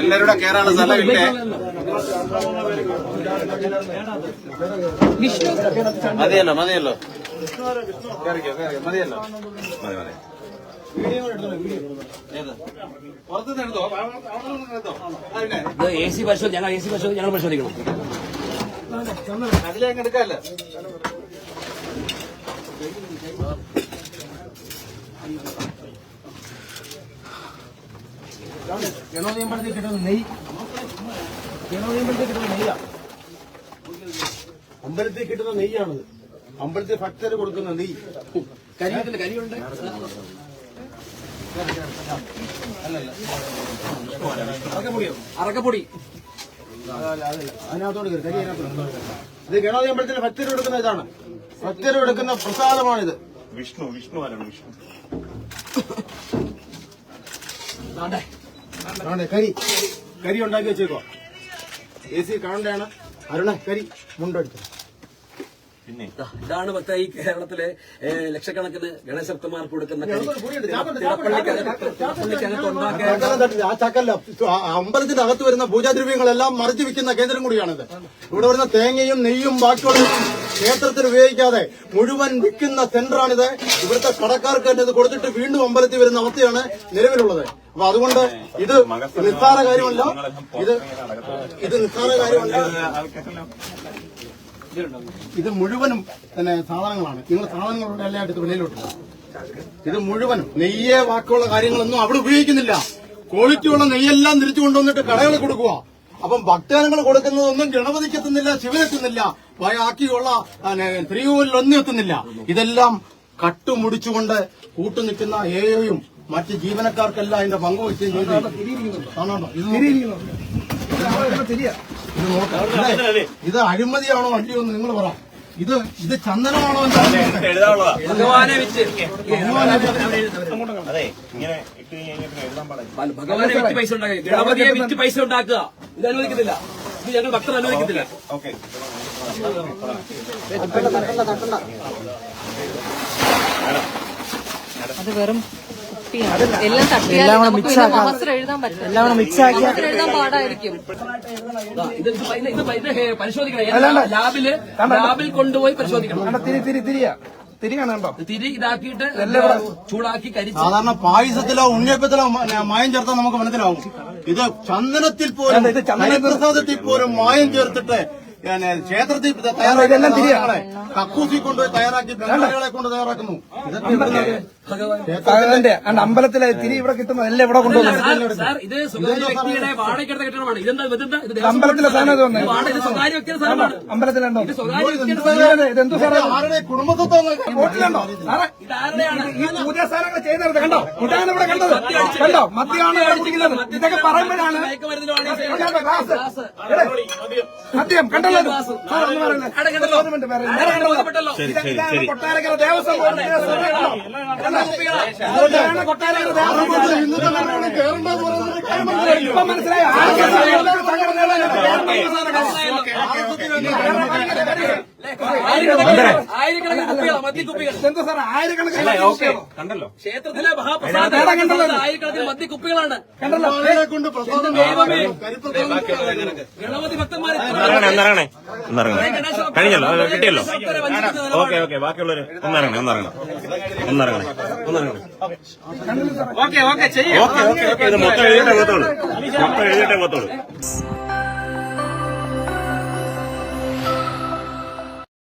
എല്ലാരും കൂടെ കയറാനുള്ള സ്ഥലം ഇല്ലേ മതിയല്ലോ മതിയല്ലോ മതിയല്ലോ. മതി മതി. ഇത് എ സി പരിശോധന ഞങ്ങൾ എ സി പരിശോധന ഞങ്ങൾ പരിശോധിക്കണം. അതിലേക്ക് എടുക്കാല്ലോ കിട്ടുന്ന നെയ് കിട്ടുന്ന നെയ്യാ അമ്പലത്തിൽ കിട്ടുന്ന നെയ്യാണത്. അമ്പലത്തിൽ ഭക്തർ കൊടുക്കുന്ന നെയ്യ്. കരിയുണ്ട് കരിയുണ്ട്. അറക്കപ്പൊടി. അതിനകത്തോട് കയറി കരി അതിനകത്തോട് ഇത് ഗണോദി അമ്പലത്തിൽ ഭക്തർ കൊടുക്കുന്ന ഇതാണ്. ഭക്തർ കൊടുക്കുന്ന പ്രസാദമാണിത്. വിഷ്ണു വിഷ്ണു ആരാണ് വിഷ്ണു? കരി. കരി ഉണ്ടാക്കി വെച്ചേക്കോ. എ സി കാണണ്ടാണ് അരുണ കരി. മുണ്ടടിച്ചു പിന്നെ. ഇതാണ് ഭക്ത ഈ കേരളത്തിലെ ലക്ഷക്കണക്കിന് ഗണേശഭക്തന്മാർക്ക് കൊടുക്കുന്ന അമ്പലത്തിന്റെ അകത്ത് വരുന്ന പൂജാദ്രവ്യങ്ങളെല്ലാം മറിച്ചു വിൽക്കുന്ന കേന്ദ്രം കൂടിയാണിത്. ഇവിടെ വരുന്ന തേങ്ങയും നെയ്യും ബാക്കിയുള്ള ക്ഷേത്രത്തിൽ ഉപയോഗിക്കാതെ മുഴുവൻ വിൽക്കുന്ന സെന്ററാണിത് ഇവിടുത്തെ കടക്കാർക്ക് ഇത് കൊടുത്തിട്ട് വീണ്ടും അമ്പലത്തിൽ വരുന്ന അവസ്ഥയാണ് നിലവിലുള്ളത്. അപ്പൊ അതുകൊണ്ട് ഇത് നിസ്സാര കാര്യമല്ല. ഇത് ഇത് നിസ്സാര കാര്യമല്ല. ഇത് മുഴുവനും തന്നെ സാധനങ്ങളാണ്. നിങ്ങൾ സാധനങ്ങളുടെ എല്ലാം എടുത്ത് വെളിയിലോട്ട് ഇത് മുഴുവനും നെയ്യേ ബാക്കിയുള്ള കാര്യങ്ങളൊന്നും അവിടെ ഉപയോഗിക്കുന്നില്ല. ക്വാളിറ്റിയുള്ള നെയ്യെല്ലാം തിരിച്ചു കൊണ്ടുവന്നിട്ട് കടകളിൽ കൊടുക്കുക. അപ്പം ഭക്തജനങ്ങൾ കൊടുക്കുന്നതൊന്നും ഗണപതിക്ക് എത്തുന്നില്ല ശിവനെത്തുന്നില്ല ബാക്കിയുള്ള ഒന്നും എത്തുന്നില്ല. ഇതെല്ലാം കട്ടുമുടിച്ചുകൊണ്ട് കൂട്ടുനിൽക്കുന്ന ഏയും മറ്റ് ജീവനക്കാർക്കെല്ലാം അതിന്റെ പങ്കുവെച്ച് കാണാണോ ഇത് ഇത് നോക്കാം. ഇത് ഇത് അഴിമതിയാണോ അല്ലയോ എന്ന് നിങ്ങൾ പറ. ഇത് ഇത് ചന്ദനമാണോ ഭഗവാനെ വിറ്റ് ഭഗവാനെ വിറ്റ് പൈസ ഉണ്ടാക്കുക. ഗണപതിയെ വിറ്റ് പൈസ ഉണ്ടാക്കുക. ഇത് അനുവദിക്കത്തില്ല. ഇത് ഞങ്ങൾ ഭക്തർ അനുവദിക്കത്തില്ല. ഓക്കെ. അത് വെറും എല്ലാം തട്ടിയാൽ എഴുതാൻ എഴുതാൻ പാടായിരിക്കും. ഇത് പരിശോധിക്കണം. ലാബിൽ ലാബിൽ കൊണ്ടുപോയി പരിശോധിക്കണം. തിരി തിരി തിരിയാ. തിരി ഇതാക്കിയിട്ട് ചൂടാക്കി കരിച്ച് സാധാരണ പായസത്തിലോ ഉണ്ണിയപ്പത്തിലോ മായം ചേർത്താൽ നമുക്ക് മനസ്സിലാവും. ഇത് ചന്ദനത്തിൽ പോലും ഇത് ചന്ദന- പ്രസാദത്തിൽ പോലും മായം ചേർത്തിട്ട് ക്ഷേത്രത്തിൽ തയ്യാറാക്കി കക്കൂസി കൊണ്ടുപോയി തയ്യാറാക്കി ബംഗാളികളെ കൊണ്ട് തയ്യാറാക്കുന്നു. അണ്ട് അമ്പലത്തിലെ തിരി ഇവിടെ കിട്ടുന്നത് എല്ലാം ഇവിടെ കൊണ്ടുവന്നു സാർ, സാർ ഇത് സ്വകാര്യ വ്യക്തിയുടെ വാടകയ്ക്കെടുത്ത കെട്ടിടമാണ്. ഇതെന്താ ഇതെന്താ ഇത് അമ്പലത്തിലെ സാധനം ഇത് സ്വകാര്യ വ്യക്തിയുടെ അമ്പലത്തിലുണ്ടോ. ഇത് സ്വകാര്യ വ്യക്തിയുടെ സ്ഥലമാണ് ഇതെന്തു സാറേ ആരുടെ കുടുംബത്വം ഹോട്ടലുണ്ടോ സാറേ ഇത് ആരുടെയാണ് ഈ പൂജാസ്ഥാനങ്ങൾ ചെയ്യുന്നത് കണ്ടോ? ഇതാണ് ഇവിടെ കണ്ടത്. കണ്ടോ? മദ്യമാണ് കുടിക്കുന്നത്. ഇതൊക്കെ പറയുമ്പോഴാണ് മദ്യം കണ്ടല്ലോ. കൊട്ടാരക്കര ദേവസ്വം ബോർഡ് ഇന്നത്തെ കേരള മനസ്സിലായി ആയിരക്കണക്കിന് കുപ്പികളാ മദ്യക്കുപ്പികൾ? കണ്ടല്ലോ ക്ഷേത്രത്തിലെ മഹാപ്രസാദം ആയിരക്കണക്കിന് മദ്യക്കുപ്പികളാണ് ഗണപതി ഭക്തന്മാരെ ഒന്നിറങ്ങണേ ഒന്നിറങ്ങണേ കഴിഞ്ഞല്ലോ കിട്ടിയല്ലോ. ഓക്കെ ഓക്കെ ബാക്കിയുള്ളവര് ഒന്നിറങ്ങണേ ഒന്നിറങ്ങണം ഒന്നിറങ്ങണേ ഒന്നിറങ്ങണേ ഓക്കെ ഓക്കെ ഓക്കെ ഓക്കെ ഇത് മൊത്തം എഴുതിയിട്ടേ പോത്തോളൂ മൊത്തം എഴുതിയിട്ടേ പോകത്തുള്ളൂ